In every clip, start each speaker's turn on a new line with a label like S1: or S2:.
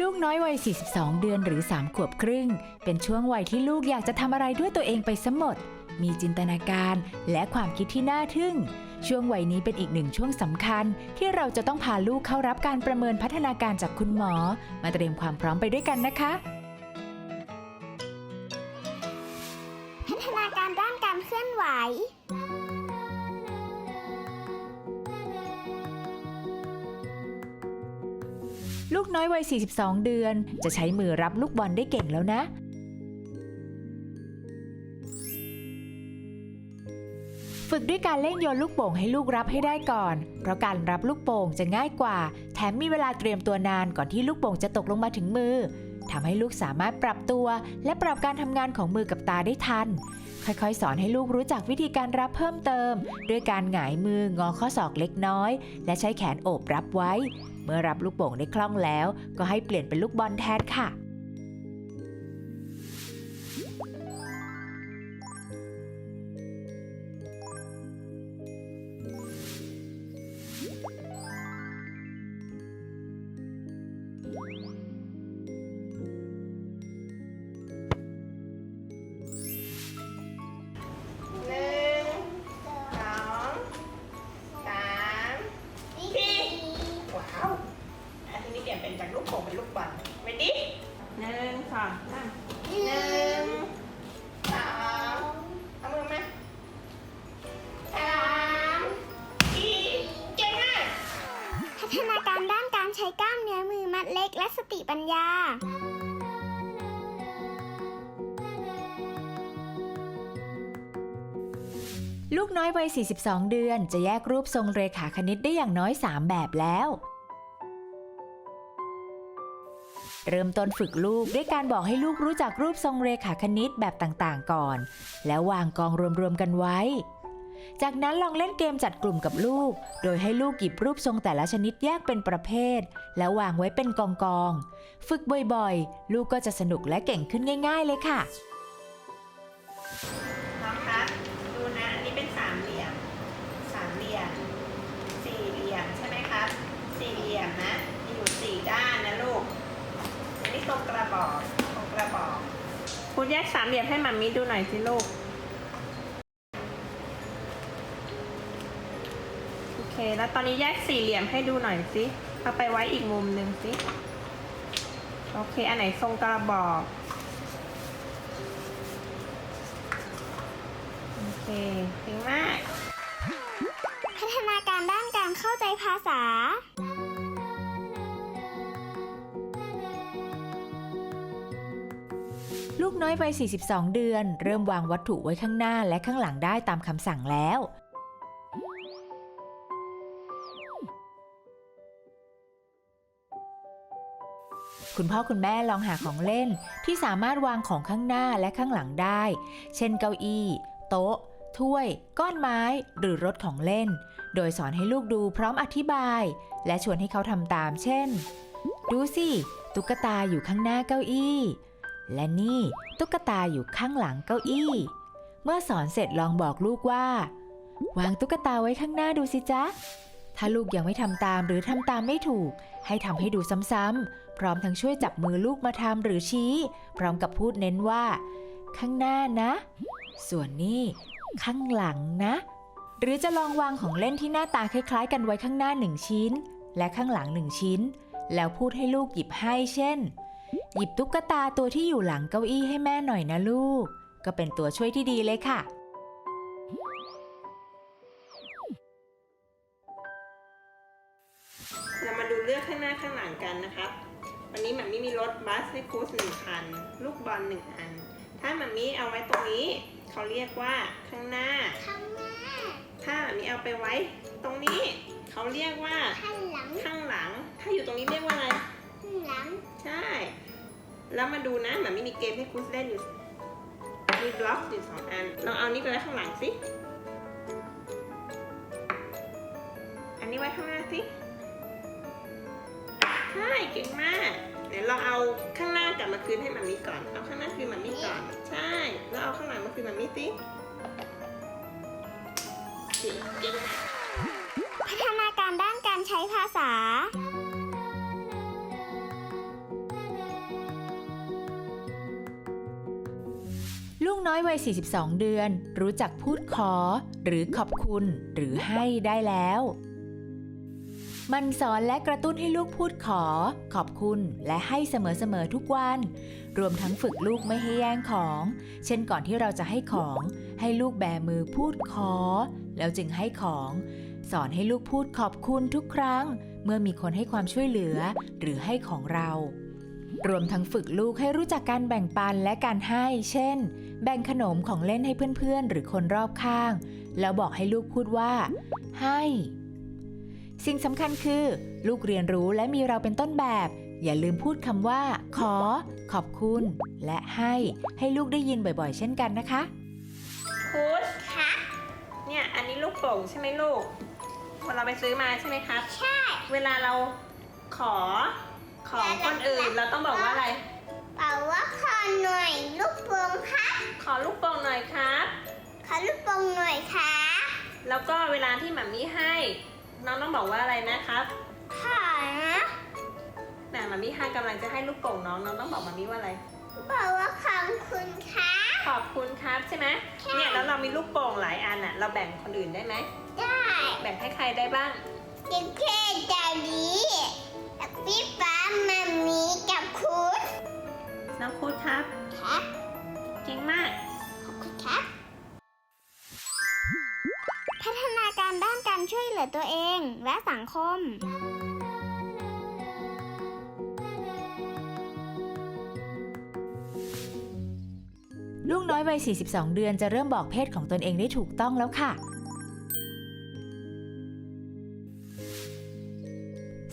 S1: ลูกน้อยวัย 42 เดือนหรือ 3 ขวบครึ่ง เป็นช่วงวัยที่ลูกอยากจะทำอะไรด้วยตัวเองไปซะหมด มีจินตนาการและความคิดที่น่าทึ่ง ช่วงวัยนี้เป็นอีกหนึ่งช่วงสำคัญ ที่เราจะต้องพาลูกเข้ารับการประเมินพัฒนาการจากคุณหมอ มาเตรียมความพร้อมไปด้วยกันนะคะ
S2: พัฒนาการด้านการเคลื่อนไหว
S1: ลูกน้อยวัย 42 เดือน จะใช้มือรับลูกบอลได้เก่งแล้วนะ ฝึกด้วยการเล่นโยนลูกโป่งให้ลูกรับให้ได้ก่อน เพราะการรับลูกโป่งจะง่ายกว่า แถมมีเวลาเตรียมตัวนานก่อนที่ลูกโป่งจะตกลงมาถึงมือทำให้ลูกสามารถปรับตัว และปรับการทำงานของมือกับตาได้ทัน ค่อยๆ สอนให้ลูกรู้จักวิธีการรับเพิ่มเติม ด้วยการหงายมืองอข้อศอกเล็กน้อย และใช้แขนโอบรับไว้ เมื่อรับลูกโป่งได้คล่องแล้ว ก็ให้เปลี่ยนเป็นลูกบอลแทนค่ะ
S2: ติปัญญา
S1: ลูกน้อยวัย 42 เดือน จะแยกรูปทรงเรขาคณิตได้อย่างน้อย 3 แบบแล้ว เริ่มต้นฝึกลูกด้วยการบอกให้ลูกรู้จักรูปทรงเรขาคณิตแบบต่างๆ ก่อน แล้ววางกองรวมๆกันไว้ จากนั้นลองเล่นเกมจัดกลุ่มกับลูก โดยให้ลูกหยิบรูปทรงแต่ละชนิดแยกเป็นประเภท แล้ววางไว้เป็นกองๆฝึกบ่อยๆ ลูกก็จะสนุกและเก่งขึ้นง่าย ๆ เลยค่ะ
S3: น้องครับดูนะ อันนี้เป็นสามเหลี่ยม สามเหลี่ยม สี่เหลี่ยมใช่ไหมครับ สี่เหลี่ยมนะ อยู่สี่ด้านนะลูก อันนี้ตรงกระบอก ตรงกระบอก คุณแยกสามเหลี่ยมให้มัมมี่ดูหน่อยสิลูก โอเค แล้วตอนนี้แยกสี่เหลี่ยมให้ดูหน่อยสิเอาไปไว้อีกมุมหนึ่งสิ โอเค อันไหนทรงกระบอก โอเคเก่งมาก
S2: พัฒนาการด้านการเข้าใจภาษา
S1: ลูกน้อยวัย 42 เดือน เริ่มวางวัตถุไว้ข้างหน้าและข้างหลังได้ตามคำสั่งแล้ว คุณพ่อคุณแม่ลองหาของเล่นที่สามารถวางของข้างหน้าและข้างหลังได้ เช่นเก้าอี้ โต๊ะ ถ้วย ก้อนไม้ หรือรถของเล่น โดยสอนให้ลูกดูพร้อมอธิบาย และชวนให้เขาทำตาม เช่น ดูสิ ตุ๊กตาอยู่ข้างหน้าเก้าอี้ และนี่ตุ๊กตาอยู่ข้างหลังเก้าอี้ เมื่อสอนเสร็จลองบอกลูกว่า วางตุ๊กตาไว้ข้างหน้าดูสิจ๊ะถ้าลูกยังไม่ทำตามหรือทำตามไม่ถูก ให้ทำให้ดูซ้ำๆ พร้อมทั้งช่วยจับมือลูกมาทำหรือชี้ พร้อมกับพูดเน้นว่า ข้างหน้านะ ส่วนนี้ข้างหลังนะ หรือจะลองวางของเล่นที่หน้าตาคล้าย ๆ กันไว้ข้างหน้าหนึ่งชิ้น และข้างหลังหนึ่งชิ้น แล้วพูดให้ลูกหยิบให้เช่น หยิบตุ๊กตาตัวที่อยู่หลังเก้าอี้ให้แม่หน่อยนะลูก ก็เป็นตัวช่วยที่ดีเลยค่ะ
S3: เรามาดูเลือกข้างหน้าข้างหลังกันนะครับ วันนี้มันมีมีรถบัสให้ครูสหนึ่งคัน ลูกบอลหนึ่งอัน ถ้ามันมีเอาไว้ตรงนี้ เขาเรียกว่าข้างหน้า
S2: ข้างหน้า
S3: ถ้ามันมีเอาไปไว้ ตรงนี้ เขาเรียกว่า
S2: ข้างหลัง
S3: ข้างหลัง ถ้าอยู่ตรงนี้เรียกว่าอะไร
S2: ข้างหลัง
S3: ใช่ แล้วมาดูนะมันมีมีเกมให้ครูเล่นอยู่ มีบล็อกอยู่สองอัน ลองเอานี้ไปไว้ข้างหลังสิ อันนี้ไว้ข้างหน้าสิ ใช่เก่งมาก เดี๋ยวเราเอาข้างหน้ากลับมาคืนให้มันนี่ก่อน เอาข้างหน้าคืนมันนี่ก่อน ใช่ แล้วเอาข้างหลังมาคืนมันนี่สิเก่งมา
S2: พัฒนาการด้านการใช้ภาษา
S1: ลูกน้อยวัย 42 เดือน รู้จักพูดขอ หรือขอบคุณ หรือให้ได้แล้ว มันสอนและกระตุ้นให้ลูกพูดขอ ขอบคุณและให้เสมอๆทุกวัน รวมทั้งฝึกลูกไม่ให้แย่งของ เช่นก่อนที่เราจะให้ของ ให้ลูกแบมือพูดขอ แล้วจึงให้ของ สอนให้ลูกพูดขอบคุณทุกครั้ง เมื่อมีคนให้ความช่วยเหลือ หรือให้ของเรารวมทั้งฝึกลูกให้รู้จักการแบ่งปันและการให้ เช่น แบ่งขนมของเล่นให้เพื่อนๆ หรือคนรอบข้าง แล้วบอกให้ลูกพูดว่า ให้ สิ่งสำคัญคือ ลูกเรียนรู้และมีเราเป็นต้นแบบ อย่าลืมพูดคำว่า ขอ ขอบคุณ และให้ ให้ลูกได้ยินบ่อยๆ เช่นกันนะคะ
S3: พุช
S2: คะ
S3: เนี่ยอันนี้ลูกโป่งใช่ไหมลูกวันเราไปซื้อมาใช่ไหมครับ
S2: ใช่
S3: เวลาเราขอของคนอื่นเราต้องบอกว่าอะไร
S2: เป่าว่าขอหน่อยลูกโป่งครับ
S3: ขอลูกโป่งหน่อยครับ
S2: ขอลูกโป่งหน่อยค่ะ
S3: แล้วก็เวลาที่หมามีให้ น้องต้องบอกว่าอะไรนะครับ
S2: ขอนะ
S3: แต่หมามีให้กำลังจะให้ลูกโป่งน้องน้องต้องบอกหมามีว่าอะไร
S2: บอกว่าขอบคุณค่ะ
S3: ขอบคุณครับใช่ไหมเนี่ยแล้วเรามีลูกโป่งหลายอันอะเราแบ่งคนอื่นได้ไหม
S2: ได้
S3: แบ่งให้ใครได้บ้าง
S2: เด็กเท่ดาดีกับพี่ฟ้ามามีกับคุณ
S3: น้องคูดครับ
S2: ครับ
S3: เก่งมาก
S2: ขอบคุณครับ ฒนาการด้านการช่วยเหลือตัวเองและสังคม
S1: ลูกน้อยวัย 42 เดือนจะเริ่มบอกเพศของตนเองได้ถูกต้องแล้วค่ะ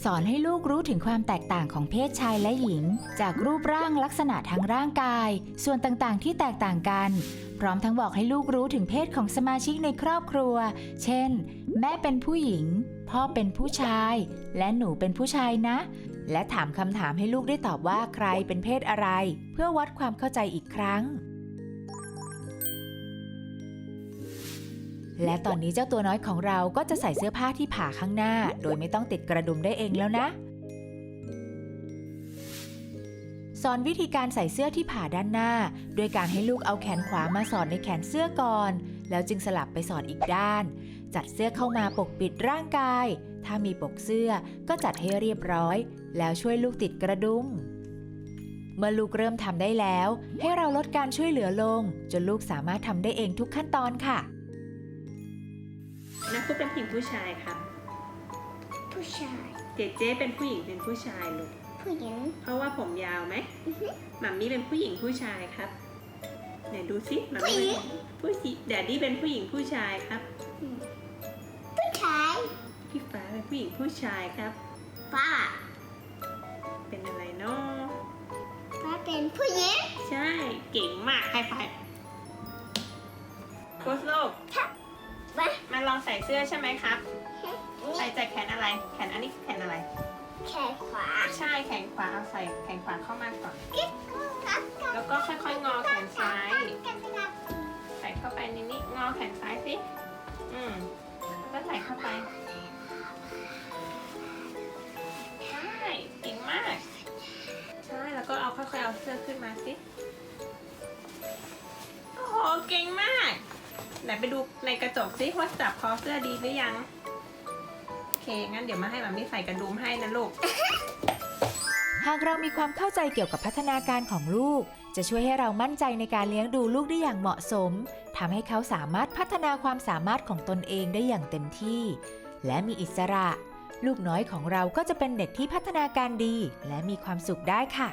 S1: สอนให้ลูกรู้ถึงความแตกต่างของเพศชายและหญิง จากรูปร่างลักษณะทางร่างกาย ส่วนต่างๆ ที่แตกต่างกัน พร้อมทั้งบอกให้ลูกรู้ถึงเพศของสมาชิกในครอบครัว เช่น แม่เป็นผู้หญิง พ่อเป็นผู้ชาย และหนูเป็นผู้ชายนะ และถามคำถามให้ลูกได้ตอบว่าใครเป็นเพศอะไร เพื่อวัดความเข้าใจอีกครั้ง และตอนนี้เจ้าตัวน้อยของเราก็จะใส่เสื้อผ้าที่ผ่าข้างหน้า โดยไม่ต้องติดกระดุมได้เองแล้วนะ สอนวิธีการใส่เสื้อที่ผ่าด้านหน้า โดยการให้ลูกเอาแขนขวามาสอดในแขนเสื้อก่อน แล้วจึงสลับไปสอดอีกด้าน จัดเสื้อเข้ามาปกปิดร่างกาย ถ้ามีปกเสื้อก็จัดให้เรียบร้อย แล้วช่วยลูกติดกระดุมเมื่อลูกเริ่มทำได้แล้ว ให้เราลดการช่วยเหลือลง จนลูกสามารถทำได้เองทุกขั้นตอนค่ะ
S3: นะคูดเป็นผู้หญิงผู้ชายครับ
S2: ผู้ชาย
S3: เจเจเป็นผู้หญิงเป็นผู้ชายลูก
S2: ผู้หญิง
S3: เพราะว่าผมยาวไหมหมัมมี่เป็นผู้หญิงผู้ชายครับไหนดูสิหมัมมี่เป็นผู้หญิงแดดดี้เป็นผู้หญิงผู้ชายครับ
S2: ผู้ชาย
S3: พี่ฟ้าเป็นผู้หญิงผู้ชายครับ
S2: ป้า
S3: เป็นอะไรเนาะ
S2: ป้าเป็นผู้หญิง
S3: ใช่เก่งมากไฮไฟโค้ชโลก
S2: ป้า
S3: มาลอง ใส่เสื้อใช่ไหมครับ ใส่จากแขนอะไร แขนอันนี้แขนอะไร
S2: แขนขวา
S3: ใช่แขนขวาเอาใส่แขนขวาเข้ามาก่อน
S2: ครับ
S3: แล้วก็ค่อยๆงอแขนซ้าย
S2: กันครับ
S3: ใส่เข้าไปในนี้งอแขนซ้ายสิอืมแล้วก็ใส่เข้าไปใช่เก่งมาก ใช่แล้วก็เอาค่อยๆเอาเสื้อขึ้นมาสิโอ้โหเก่งมาก ไหนไปดูในกระจกสิว่าจับคอเสื้อดีหรือยัง โอเค งั้นเดี๋ยวมาให้มามี่ใส่กระดุมให้นะลูก
S1: หากเรามีความเข้าใจเกี่ยวกับพัฒนาการของลูก จะช่วยให้เรามั่นใจในการเลี้ยงดูลูกได้อย่างเหมาะสมทำให้เขาสามารถพัฒนาความสามารถของตนเองได้อย่างเต็มที่ และมีอิสระ ลูกน้อยของเราก็จะเป็นเด็กที่พัฒนาการดี และมีความสุขได้ค่ะ